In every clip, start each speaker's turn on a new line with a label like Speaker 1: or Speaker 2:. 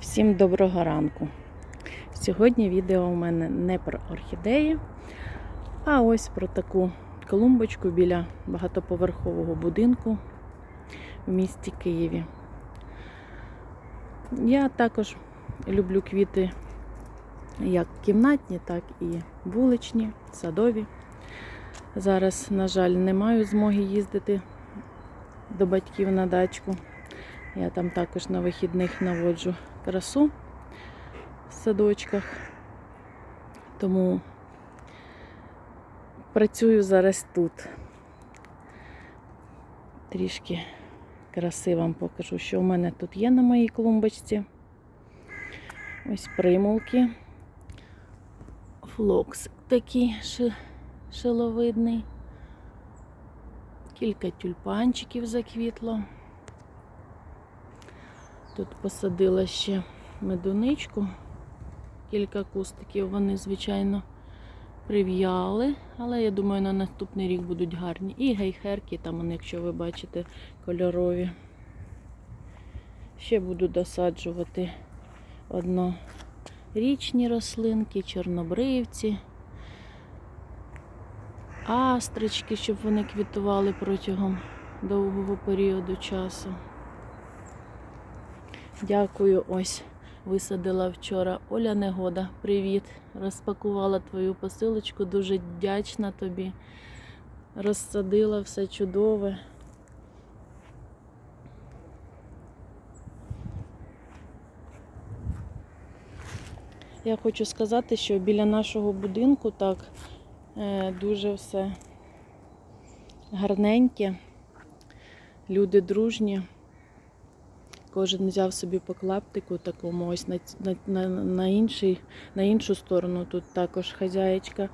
Speaker 1: Всім доброго ранку. Сьогодні відео у мене не про орхідеї, а ось про таку клумбочку біля багатоповерхового будинку в місті Києві. Я також люблю квіти як кімнатні, так і вуличні, садові. Зараз, на жаль, не маю змоги їздити до батьків на дачку. Я там також на вихідних наводжу красу в садочках. Тому працюю зараз тут. Трішки краси вам покажу, що в мене тут є на моїй клумбочці. Ось примулки. Флокс такий шиловидний. Кілька тюльпанчиків заквітло. Тут посадила ще медуничку, кілька кустиків. Вони, звичайно, прив'яли, але я думаю, на наступний рік будуть гарні. І гейхерки, там, вони, якщо ви бачите, кольорові. Ще буду досаджувати однорічні рослинки, чорнобривці, астрички, щоб вони квітували протягом довгого періоду часу. Дякую, ось висадила вчора. Оля Негода, привіт. Розпакувала твою посилочку, дуже вдячна тобі. Розсадила все чудове. Я хочу сказати, що біля нашого будинку так е, дуже все гарненьке, люди дружні. Кожен взяв собі по клаптику такому ось на, на, на, інший, на іншу сторону. Тут також хазяєчка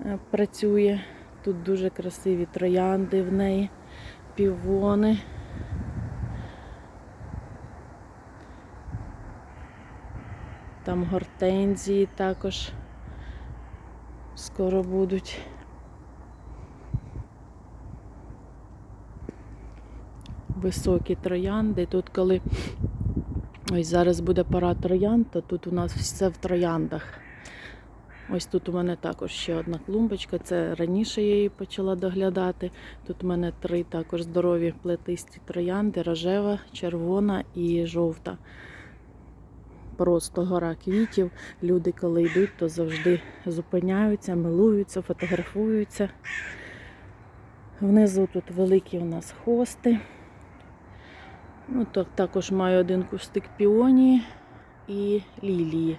Speaker 1: е, працює. Тут дуже красиві троянди в неї, півони. Там гортензії також скоро будуть. Високі троянди. Тут коли ось зараз буде пора троянд, то тут у нас все в трояндах. Ось тут у мене також ще одна клумбочка. Це раніше я її почала доглядати. Тут у мене три також здорові плетисті троянди, рожева, червона і жовта. Просто гора квітів. Люди, коли йдуть, то завжди зупиняються, милуються, фотографуються. Внизу тут великі у нас хости. Ну, так, також маю один кустик піонії і лілії.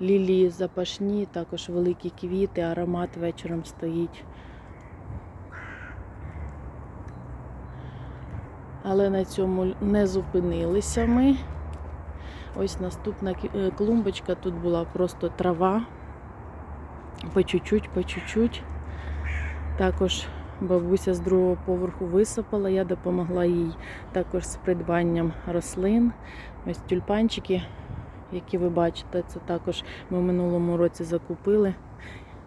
Speaker 1: Лілії запашні, також великі квіти, аромат вечором стоїть. Але на цьому не зупинилися ми. Ось наступна е, клумбочка, тут була просто трава. По чуть-чуть, по чуть-чуть. Також бабуся з другого поверху висипала, я допомогла їй також з придбанням рослин. Ось тюльпанчики, які ви бачите, це також ми в минулому році закупили.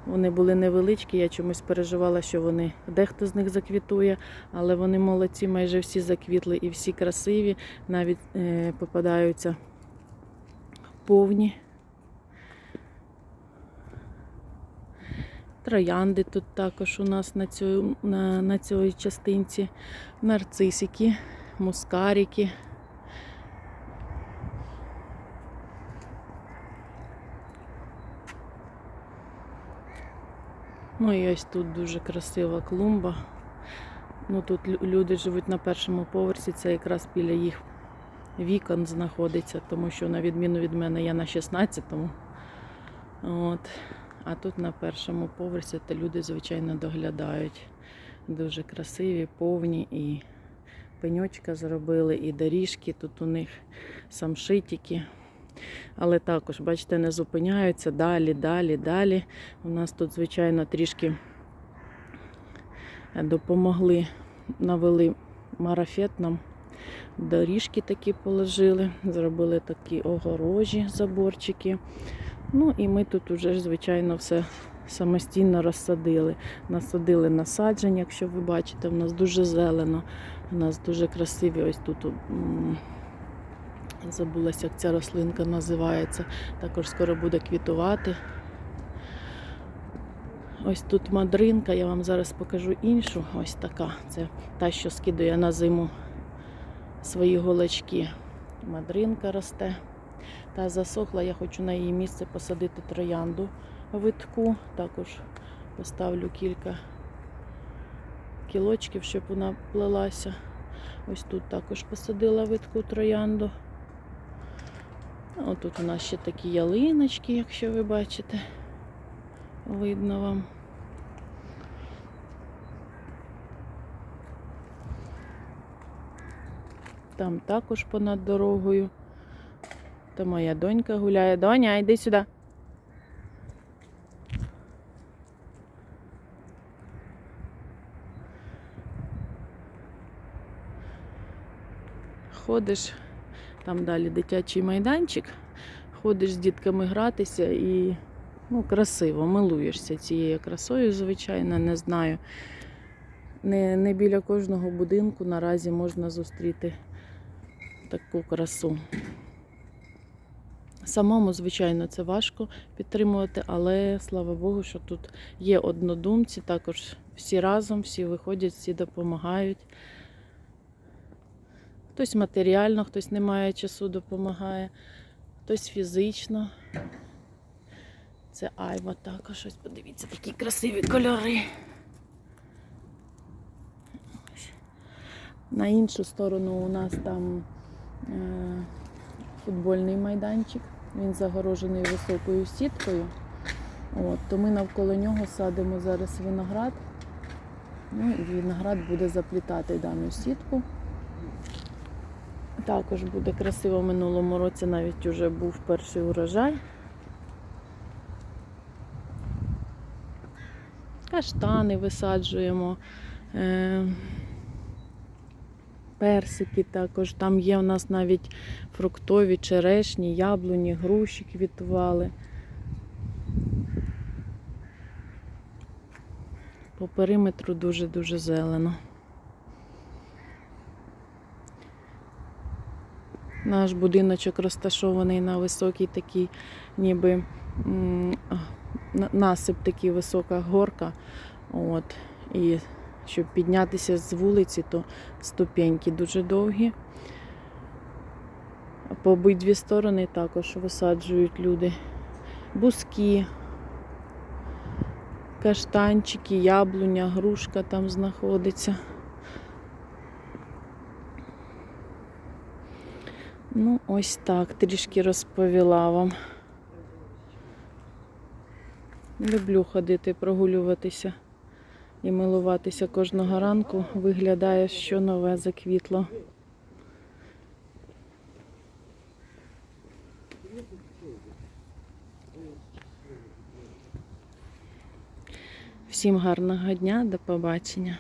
Speaker 1: Вони були невеличкі, я чомусь переживала, що вони дехто з них заквітує, але вони молодці, майже всі заквітли і всі красиві, навіть е, попадаються повні. Троянди тут також у нас на, цю, на, на цій частинці, нарцисики, мускарики. Ну і ось тут дуже красива клумба. Ну тут люди живуть на першому поверсі, це якраз біля їх вікон знаходиться, тому що на відміну від мене я на 16-му. От. А тут на першому поверсі то люди, звичайно, доглядають. Дуже красиві, повні і пеньочка зробили, і доріжки тут у них самшитики. Але також, бачите, не зупиняються далі, далі, далі. У нас тут, звичайно, трішки допомогли, навели марафет нам. Доріжки такі положили, зробили такі огорожі, заборчики. Ну і ми тут уже, звичайно, все самостійно розсадили. Насадили насадження, якщо ви бачите, в нас дуже зелено, у нас дуже красиві ось тут Забулася, як ця рослинка називається. Також скоро буде квітувати. Ось тут мадринка, я вам зараз покажу іншу. Ось така. Це та, що скидує на зиму свої голочки. Мадринка росте. Та засохла, я хочу на її місце посадити троянду витку. Також поставлю кілька кілочків, щоб вона плелася. Ось тут також посадила витку троянду. Ось тут у нас ще такі ялиночки, якщо ви бачите. Видно вам. Там також понад дорогою. То моя донька гуляє. Доня, йди сюди. Ходиш, там далі дитячий майданчик, ходиш з дітками гратися і ну, красиво, милуєшся цією красою, звичайно, не знаю. Не, не біля кожного будинку наразі можна зустріти таку красу. Самому, звичайно, це важко підтримувати, але слава Богу, що тут є однодумці, також всі разом, всі виходять, всі допомагають. Хтось матеріально, хтось не має часу, допомагає, хтось фізично. Це айва також. Ось подивіться, такі красиві кольори. На іншу сторону у нас там е, футбольний майданчик. Він загорожений високою сіткою. От, то ми навколо нього садимо зараз виноград. Ну, і виноград буде заплітати дану сітку. Також буде красиво минулому році навіть вже був перший урожай. Каштани висаджуємо. Персики також. Там є у нас навіть фруктові, черешні, яблуні, груші квітували. По периметру дуже-дуже зелено. Наш будиночок розташований на високій такій, ніби насип такий висока горка. От. І щоб піднятися з вулиці, то ступеньки дуже довгі. По обидві сторони також висаджують люди бузки, каштанчики, яблуня, грушка там знаходиться. Ну, ось так, трішки розповіла вам. Люблю ходити, прогулюватися і милуватися кожного ранку. Виглядає, що нове заквітло. Всім гарного дня, до побачення.